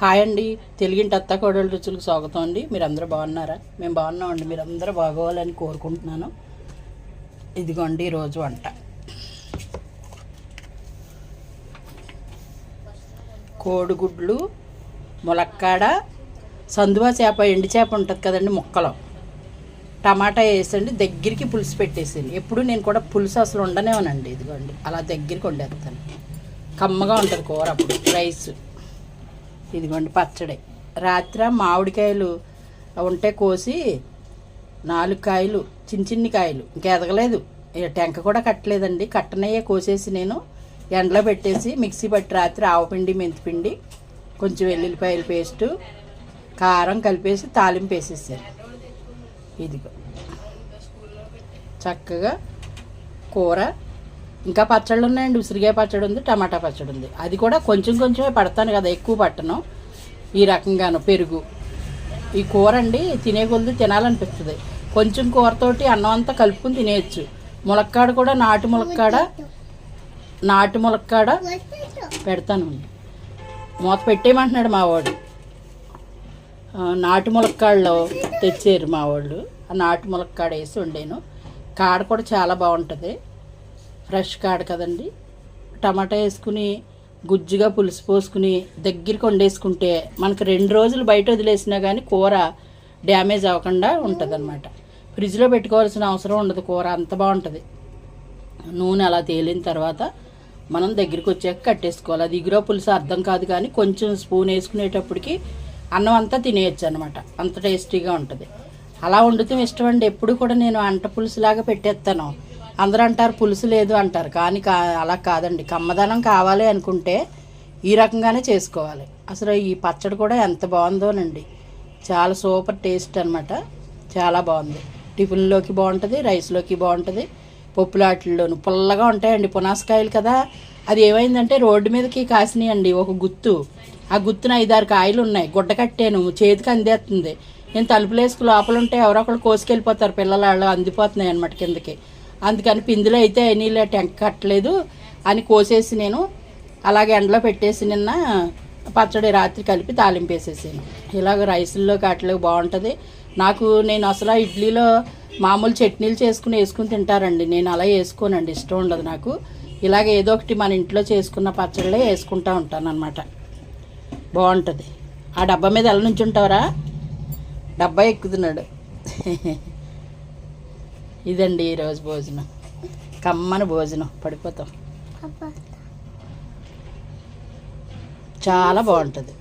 Hi అండి. తెలుగింటి అత్త కోడలు రుచులకు స్వాగతం అండి. మీరు అందరూ బాగున్నారా? మేము బాగున్నామండి. మీరు అందరూ బాగోవాలని కోరుకుంటున్నాను. ఇదిగోండి ఈరోజు వంట. కోడిగుడ్లు ములక్కాడ సందువా చేప ఎండి చేప ఉంటుంది కదండి ముక్కలు. టమాటా వేసండి దగ్గరికి పులుసు పెట్టేసాను ఎప్పుడు నేను కూడా పులుసు అసలు ఉండనేమోనండి ఇదిగోండి అలా దగ్గరికి వండేస్తాను. కమ్మగా ఉంటుంది కూర అప్పుడు రైస్. ఇదిగోండి పచ్చడి. రాత్రి మామిడికాయలు ఉంటే కోసి నాలుగు కాయలు చిన్న చిన్ని కాయలు. ఇంకా ఎదగలేదు. టెంక కూడా కట్టలేదండి. కట్టనయ్యే కోసేసి నేను ఎండలో పెట్టేసి మిక్సీ పట్టి రాత్రి ఆవపిండి మెంతిపిండి కొంచెం వెల్లుల్లిపాయల పేస్టు కారం కలిపేసి తాలింపు వేసేసాను ఇదిగో. చక్కగా కూర ఇంకా పచ్చళ్ళు ఉన్నాయండి ఉసిరికాయ పచ్చడి ఉంది టమాటా పచ్చడి ఉంది. అది కూడా కొంచెం కొంచెమే పడతాను కదా ఎక్కువ పట్టను. ఈ రకంగాను పెరుగు. ఈ కూర అండి తినే కొద్ది తినాలనిపిస్తుంది. కొంచెం కూరతోటి అన్నం అంతా కలుపుకుని తినేయచ్చు. ములక్కాడ కూడా నాటు ములక్కాడ నాటు ములక్కాడ పెడతాను. మూత పెట్టేయమంటున్నాడు మావాడు నాటు ములక్కాడలో తెచ్చారు మా వాళ్ళు. ఆ నాటు ములక్కాడ వేసి వండాను. కాడ కూడా చాలా బాగుంటుంది. ఫ్రెష్ కాడ కదండి. టమాటా వేసుకుని గుజ్జుగా పులుసు పోసుకుని దగ్గరికి వండేసుకుంటే మనకు రెండు రోజులు బయట వదిలేసినా కానీ కూర డ్యామేజ్ అవ్వకుండా ఉంటుందన్నమాట. ఫ్రిడ్జ్లో పెట్టుకోవాల్సిన అవసరం ఉండదు కూర అంత బాగుంటుంది. నూనె అలా తేలిన తర్వాత మనం దగ్గరికి వచ్చాక కట్టేసుకోవాలి. అది ఇగురో పులుసు అర్థం కాదు కానీ కొంచెం స్పూన్ వేసుకునేటప్పటికి అన్నం అంతా తినేయచ్చు అనమాట అంత టేస్టీగా ఉంటుంది. అలా వండుతాం ఇష్టం అండి. ఎప్పుడు కూడా నేను అంట పులుసులాగా పెట్టేస్తాను. అందరూ అంటారు పులుసు లేదు అంటారు. కానీ కా అలా కాదండి. కమ్మదనం కావాలి అనుకుంటే ఈ రకంగానే చేసుకోవాలి. అసలు ఈ పచ్చడి కూడా ఎంత బాగుందోనండి. చాలా సూపర్ టేస్ట్ అనమాట చాలా బాగుంది. టిఫిన్లోకి బాగుంటుంది రైస్లోకి బాగుంటుంది. పప్పులాట్లలోను పుల్లగా ఉంటాయండి పునాసకాయలు కదా. అది ఏమైందంటే రోడ్డు మీదకి కాసినాయండి ఒక గుత్తు. ఆ గుత్తున ఐదారు కాయలు ఉన్నాయి. గుడ్డ కట్టాను. చేతికి అందేస్తుంది నేను తలుపులేసుకు లోపల ఉంటే ఎవరో ఒకరు కోసుకెళ్ళిపోతారు. పిల్లలు వాళ్ళు అందిపోతున్నాయి అనమాట కిందకి. అందుకని పిందులో అయితే నీళ్ళు టెంక కట్టలేదు అని కోసేసి నేను అలాగే ఎండలో పెట్టేసి నిన్న పచ్చడి రాత్రి కలిపి తాలింపు వేసేసాను. ఇలాగ రైసుల్లో కట్టలేదు బాగుంటుంది. నాకు నేను అసలు ఇడ్లీలో మామూలు చట్నీలు చేసుకుని వేసుకుని తింటారండి. నేను అలా వేసుకోనండి ఇష్టం ఉండదు నాకు. ఇలాగ ఏదో ఒకటి మన ఇంట్లో చేసుకున్న పచ్చళ్ళే వేసుకుంటా ఉంటాను అనమాట బాగుంటుంది. ఆ డబ్బా మీద ఎలా నుంచి ఉంటావరా డబ్బా ఎక్కుతున్నాడు. ఇదండి ఈరోజు భోజనం. కమ్మని భోజనం. పడిపోతాం. చాలా బాగుంటుంది.